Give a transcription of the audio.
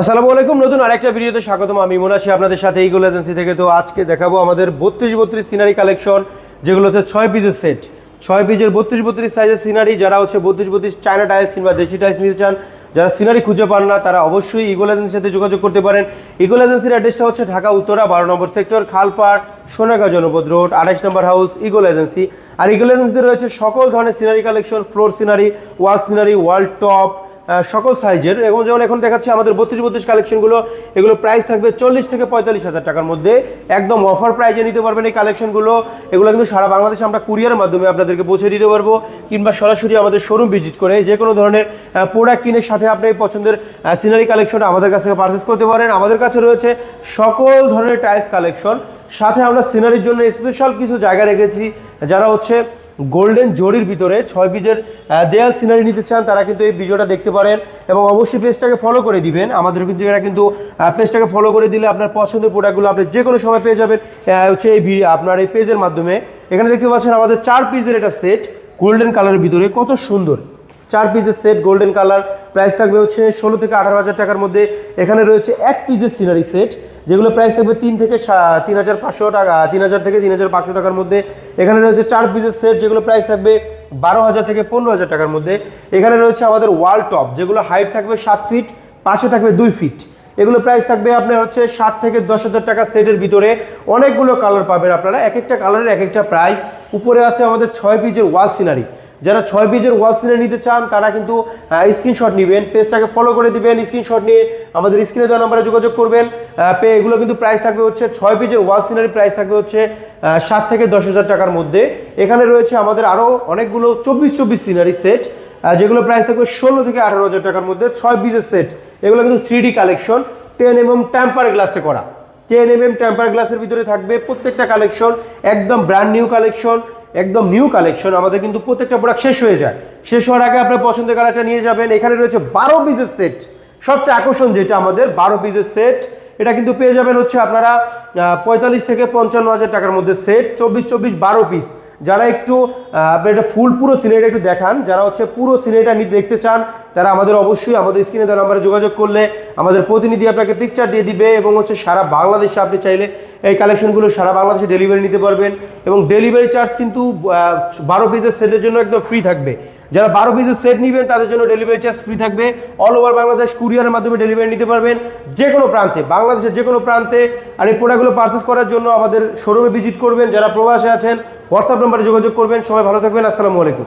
আসসালামু আলাইকুম, নতুন আরেকটা ভিডিওতে স্বাগতম। আমি মোনাশি আপনাদের সাথে এইগুলো এজেন্সি থেকে। তো আজকে দেখাবো আমাদের বত্রিশ বত্রিশ সিনারি কালেকশন যেগুলো হচ্ছে ছয় পিসের সেট ছয় পিসের বত্রিশ বত্রিশ সাইজের সিনারি যারা হচ্ছে বত্রিশ বত্রিশ চায়না টাইলস কিংবা দেশি টাইলস নিতে চান, যারা সিনারি খুঁজে পান না, তারা অবশ্যই ইগোল এজেন্সির সাথে যোগাযোগ করতে পারেন। ইগোল এজেন্সির অ্যাড্রেসটা হচ্ছে ঢাকা, উত্তরা, বারো নম্বর সেক্টর খালপাড়, সোনাগা জনপদ রোড আঠাইশ নম্বর হাউস ইগোল এজেন্সি আর ইগোল এজেন্সিতে রয়েছে সকল ধরনের scenery collection floor scenery wall scenery wall top সকল সাইজের। এবং যেমন এখন দেখাচ্ছি, আমাদের বত্রিশ বত্রিশ কালেকশনগুলো এগুলো প্রাইস থাকবে চল্লিশ থেকে পঁয়তাল্লিশ হাজার টাকার মধ্যে। একদম অফার প্রাইজে নিতে পারবেন এই কালেকশনগুলো এগুলো কিন্তু সারা বাংলাদেশে আমরা কুরিয়ারের মাধ্যমে আপনাদেরকে পৌঁছে দিতে পারব, কিংবা সরাসরি আমাদের শোরুম ভিজিট করে যে কোনো ধরনের প্রোডাক্ট কিনে সাথে আপনি এই পছন্দের সিনারি কালেকশনটা আমাদের কাছ থেকে পারচেস করতে পারেন। আমাদের কাছে রয়েছে সকল ধরনের টাইলস কালেকশন সাথে আমরা সিনারির জন্য স্পেশাল কিছু জায়গা রেখেছি, যারা হচ্ছে গোল্ডেন জরির ভিতরে, ছয় বীজের দেয়াল সিনারি নিতে চান, তারা কিন্তু এই ভিডিওটা দেখতে পারেন এবং অবশ্যই পেজটাকে ফলো করে দিবেন। আমাদের কিন্তু এরা কিন্তু পেজটাকে ফলো করে দিলে আপনার পছন্দের প্রোডাক্টগুলো আপনি যে কোনো সময় পেয়ে যাবেন হচ্ছে এই আপনার এই পেজের মাধ্যমে। এখানে দেখতে পাচ্ছেন আমাদের চার পিসের এটা সেট গোল্ডেন কালারের ভিতরে। কত সুন্দর। চার পিসের সেট গোল্ডেন কালার প্রাইস থাকবে হচ্ছে ষোলো থেকে আঠারো হাজার টাকার মধ্যে। এখানে রয়েছে এক পিসের সিনারি সেট যেগুলো প্রাইস থাকবে তিন থেকে তিন হাজার পাঁচশো টাকা, তিন হাজার থেকে তিন হাজার পাঁচশো টাকার মধ্যে। এখানে রয়েছে চার পিসের সেট যেগুলো প্রাইস থাকবে বারো হাজার থেকে পনেরো হাজার টাকার মধ্যে। এখানে রয়েছে আমাদের ওয়াল টপ যেগুলো হাইট থাকবে সাত ফিট পাশে থাকবে দুই ফিট এগুলো প্রাইস থাকবে আপনার হচ্ছে সাত থেকে দশ হাজার টাকা সেটের ভিতরে। অনেকগুলো কালার পাবেন আপনারা, এক একটা কালারের এক একটা প্রাইস উপরে আছে আমাদের ছয় পিজের ওয়াল সিনারি যারা ছয় পেজের ওয়াল সিনে নিতে চান, তারা কিন্তু স্ক্রিনশট নেবেন পেজটাকে ফলো করে দিবেন স্ক্রিনশট নিয়ে আমাদের স্ক্রিনে দেওয়া নাম্বারে যোগাযোগ করবেন। পে এগুলো কিন্তু প্রাইস থাকবে হচ্ছে ছয় পেজের ওয়াল সিনারি প্রাইস থাকবে হচ্ছে সাত থেকে দশ হাজার টাকার মধ্যে। এখানে রয়েছে আমাদের আরও অনেকগুলো চব্বিশ চব্বিশ সিনারি সেট যেগুলো প্রাইস থাকবে ষোলো থেকে আঠারো হাজার টাকার মধ্যে। ছয় পিসের সেট এগুলো কিন্তু থ্রি কালেকশন টেন এবং ট্যাম্পার গ্লাসে করা। টেন এম এম টেম্পার গ্লাসের ভিতরে থাকবে প্রত্যেকটা কালেকশন একদম ব্র্যান্ড নিউ কালেকশন একদম নিউ কালেকশন আমাদের কিন্তু প্রত্যেকটা প্রোডাক্ট শেষ হয়ে যায়। শেষ হওয়ার আগে আপনার পছন্দের কালারটা নিয়ে যাবেন। এখানে রয়েছে বারো পিসের সেট সবচেয়ে আকর্ষণ যেটা আমাদের, বারো পিসের সেট এটা কিন্তু পেয়ে যাবেন হচ্ছে আপনারা পঁয়তাল্লিশ থেকে পঞ্চান্ন হাজার টাকার মধ্যে সেট চব্বিশ চব্বিশ, বারো পিস যারা একটু আপনার এটা ফুল পুরো সিনেরিটা একটু দেখান, যারা হচ্ছে পুরো সিনেরিটা নিতে দেখতে চান তারা আমাদের অবশ্যই আমাদের স্ক্রিনে দেওয়া নাম্বারে যোগাযোগ করলে আমাদের প্রতিনিধি আপনাকে পিকচার দিয়ে দিবে এবং হচ্ছে সারা বাংলাদেশে আপনি চাইলে এই কালেকশনগুলো সারা বাংলাদেশে ডেলিভারি নিতে পারবেন এবং ডেলিভারি চার্জ কিন্তু বারো পিসের সেটের জন্য একদম ফ্রি থাকবে। যারা বারো পিসের সেট নেবেন, তাদের জন্য ডেলিভারি চার্জ ফ্রি থাকবে। অল ওভার বাংলাদেশ কুরিয়ারের মাধ্যমে ডেলিভারি নিতে পারবেন। যে কোনো প্রান্তে, বাংলাদেশের যে কোনো প্রান্তে। আর এই প্রোডাক্টগুলো পারচেস করার জন্য আমাদের শোরুমে ভিজিট করবেন। যারা প্রবাসে আছেন হোয়াটসঅ্যাপ নাম্বারে যোগাযোগ করবেন। সবাই ভালো থাকবেন। আসসালামু আলাইকুম।